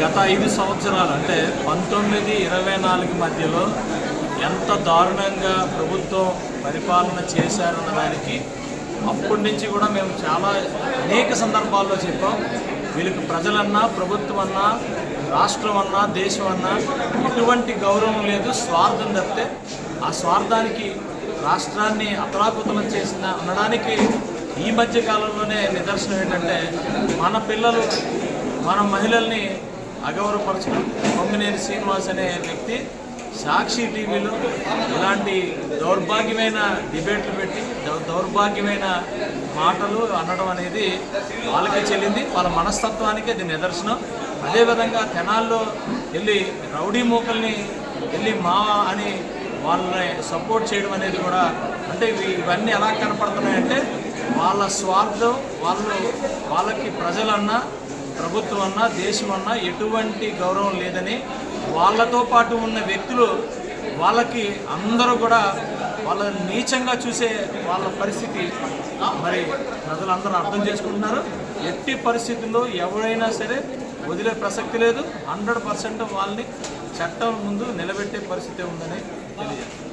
గత ఐదు సంవత్సరాలు అంటే పంతొమ్మిది ఇరవై నాలుగు మధ్యలో ఎంత దారుణంగా ప్రభుత్వం పరిపాలన చేశారన్న దానికి అప్పటి నుంచి కూడా మేము చాలా అనేక సందర్భాల్లో చెప్పాం. వీళ్ళకి ప్రజలన్నా ప్రభుత్వం అన్నా రాష్ట్రం అన్నా దేశం అన్నా ఎటువంటి గౌరవం లేదు స్వార్థం తప్పితే ఆ స్వార్థానికి రాష్ట్రాన్ని అతలాకుతలం చేసిన అనడానికి ఈ మధ్య కాలంలోనే నిదర్శనం ఏంటంటే మన పిల్లలు మన మహిళల్ని అగౌరవపరచడం పొంగినేని శ్రీనివాస్ అనే వ్యక్తి సాక్షి టీవీలో ఇలాంటి దౌర్భాగ్యమైన డిబేట్లు పెట్టి దౌర్భాగ్యమైన మాటలు అనడం అనేది వాళ్ళకే చెల్లింది. వాళ్ళ మనస్తత్వానికి అది నిదర్శనం. అదేవిధంగా తెనాల్లో వెళ్ళి రౌడీ మూకల్ని వెళ్ళి మా అని వాళ్ళని సపోర్ట్ చేయడం అనేది కూడా అంటే ఇవన్నీ ఎలా కనపడుతున్నాయంటే వాళ్ళ స్వార్థం వాళ్ళు వాళ్ళకి ప్రజలన్నా ప్రభుత్వం అన్నా దేశం అన్నా ఎటువంటి గౌరవం లేదని వాళ్ళతో పాటు ఉన్న వ్యక్తులు వాళ్ళకి అందరూ కూడా వాళ్ళని నీచంగా చూసే వాళ్ళ పరిస్థితి మరి ప్రజలందరూ అర్థం చేసుకుంటున్నారు. ఎట్టి పరిస్థితుల్లో ఎవరైనా సరే వదిలే ప్రసక్తి లేదు. హండ్రెడ్ పర్సెంట్ వాళ్ళని చట్టం ముందు నిలబెట్టే పరిస్థితి ఉందని తెలియజేస్తారు